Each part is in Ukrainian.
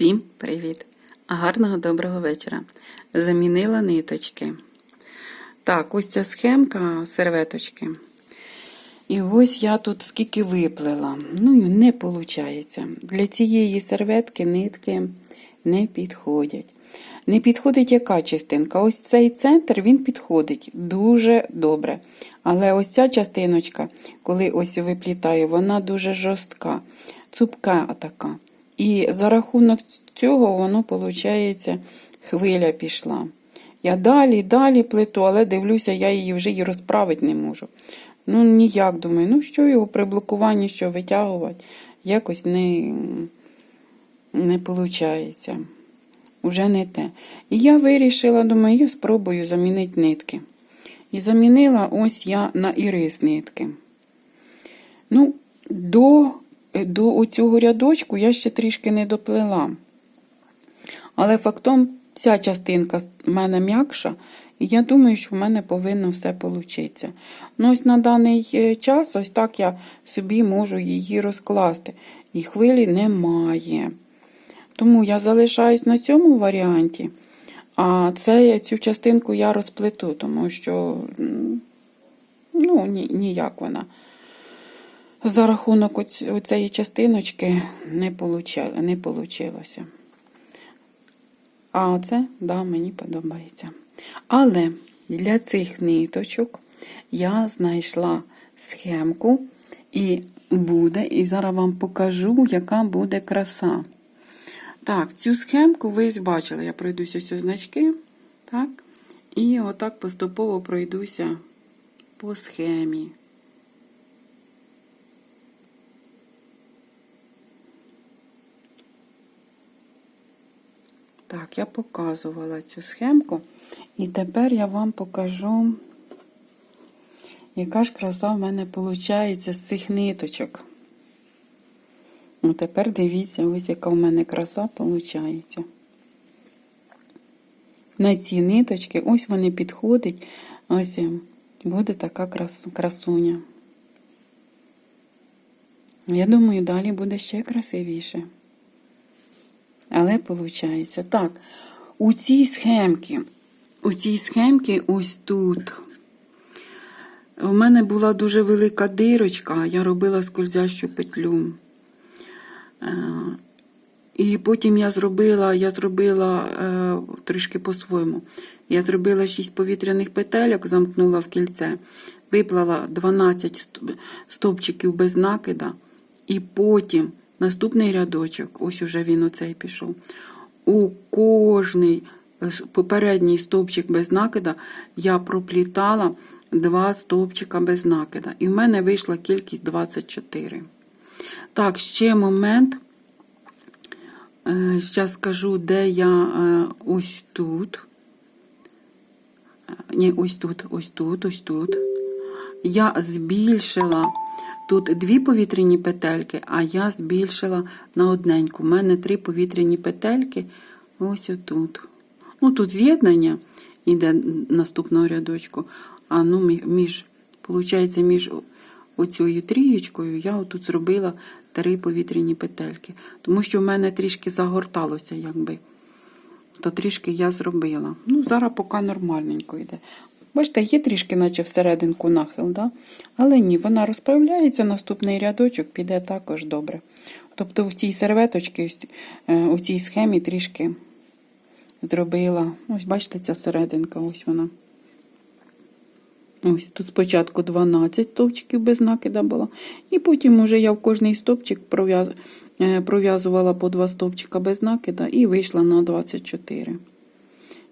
Всім привіт! Гарного доброго вечора. Замінила ниточки. Так, ось ця схемка серветочки. І ось я тут скільки виплела. Ну і не виходить. Для цієї серветки нитки не підходять. Не підходить яка частинка? Ось цей центр він підходить дуже добре. Але ось ця частиночка, коли ось виплітаю, вона дуже жорстка, цупка така. І за рахунок цього воно, виходить, хвиля пішла. Я далі, далі плету, але дивлюся, я її вже і розправити не можу. Ну, ніяк думаю, ну що його при блокуванні, що витягувати, якось не, не виходить. Уже не те. І я вирішила, думаю, я спробую замінити нитки. І замінила ось я на ірис нитки. Ну, до до цього рядочку я ще трішки не доплела. Але фактом ця частинка в мене м'якша, і я думаю, що в мене повинно все вийти. Ну, ось на даний час, ось так я собі можу її розкласти. І хвилі немає. Тому я залишаюсь на цьому варіанті. А це, цю частинку я розплету, тому що ну, ніяк вона. За рахунок цієї частиночки не вийшло. А це, да, мені подобається. Але для цих ниточок я знайшла схемку і буде, і зараз вам покажу, яка буде краса. Так, цю схемку ви бачили, я пройдуся ось значки. Так, і отак поступово пройдуся по схемі. Так, я показувала цю схемку, і тепер я вам покажу, яка ж краса в мене виходить з цих ниточок. Ну, тепер дивіться, ось яка в мене краса виходить. На ці ниточки, ось вони підходять, ось буде така крас, красуня. Я думаю, далі буде ще красивіше. Але виходить. Так, у цій схемці, у цій схемці ось тут. У мене була дуже велика дирочка, я робила скользящу петлю. Е, і потім я зробила я зробила е, трішки по-своєму. Я зробила 6 повітряних петельок, замкнула в кільце, виплала 12 стовпчиків без накида, і потім Наступний рядочок, ось уже він оцей пішов. У кожний е, попередній стовпчик без накида я проплітала два стовпчика без накида. І в мене вийшла кількість 24. Так, ще момент. Зараз е, скажу, де я е, ось тут. Ні, ось тут, ось тут, ось тут. Я збільшила. Тут дві повітряні петельки, а я збільшила на одненьку. У мене три повітряні петельки ось отут. Ну, Тут з'єднання йде наступного рядочку. А ну, між, виходить, між оцією трієчкою я отут зробила три повітряні петельки. Тому що в мене трішки загорталося, якби. То трішки я зробила. Ну, зараз поки нормальненько йде. Бачите, є трішки, наче всерединку нахил, да? але ні, вона розправляється, наступний рядочок піде також добре. Тобто в цій серветочці, е, у цій схемі трішки зробила. Ось, бачите, ця серединка, ось вона. Ось тут спочатку 12 стовпчиків без накида було. І потім уже я в кожний стовпчик е, пров'язувала по два стовпчика без накида і вийшла на 24.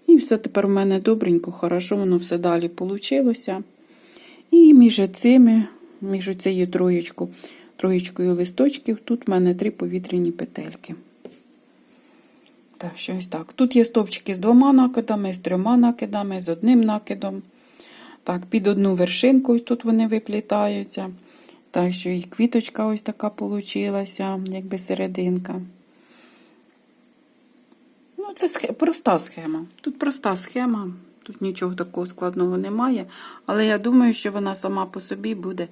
І все тепер у мене добренько, хорошо, воно все далі вийшло. І між цими, між цією троєчкою, троєчкою листочків, тут в мене три повітряні петельки. Так, щось так. Тут є стовпчики з двома накидами, з трьома накидами, з одним накидом. Так, під одну вершинку ось тут вони виплітаються. Так що і квіточка ось така получилася, якби серединка. Це схема, проста схема. Тут проста схема, тут нічого такого складного немає. Але я думаю, що вона сама по собі буде,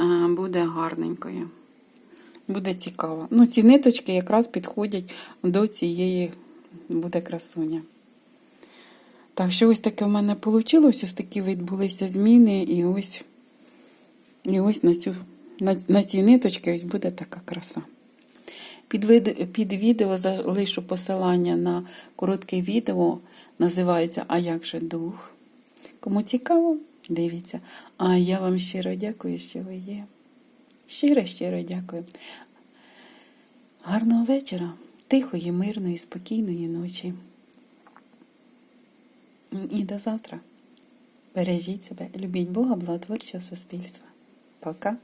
е, буде гарненькою. Буде цікаво. Ну, ці ниточки якраз підходять до цієї буде красуня. Так, що ось таке в мене вийшло, ось такі відбулися зміни, і ось, і ось на, цю, на, на ці ниточки ось буде така краса. Під, відео залишу посилання на коротке відео, називається А як же дух? Кому цікаво, дивіться. А я вам щиро дякую, що ви є. Щиро, щиро дякую. Гарного вечора, тихої, мирної, спокійної ночі. І до завтра. Бережіть себе, любіть Бога, благотворчого суспільства. Пока.